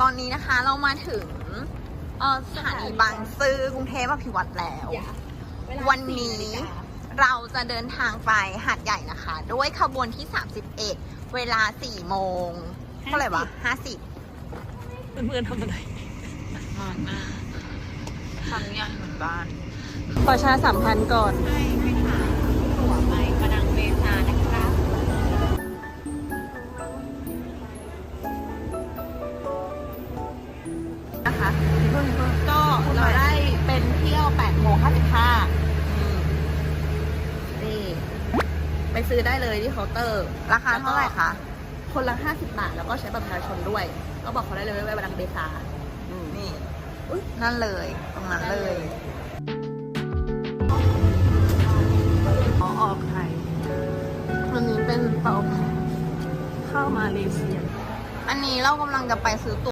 ตอนนี้นะคะเรามาถึงเอ่อสถานีบางซื่อกรุงเทพอภิวัตรแล้ว วันนี้เราจะเดินทางไปหาดใหญ่นะคะ ด้วยขบวนที่ 31 เวลา 4 โมงเท่าไหร่วะ50เพื่อนๆทำอะไรมากหน้าทำอย่างเหมือนบ้านประชาสัมพันธ์ก่อน ให้ นะคะก็เราได้เป็นเที่ยว8โมง55นี่ไปซื้อได้เลยที่เคาน์เตอร์ ราคาเท่าไหร่คะ คนละ 50 บาท แล้วก็ใช้บัตรประชาชนด้วย ก็บอกเขาได้เลยว่าไปบังเบซานี่อุ๊ยนั่นเลย ตรงนั้นเลยอ๋อออกไทยวันนี้เป็นเตาเข้ามาเลเซีย อันนี้เรากำลังจะไปซื้อตั๋ว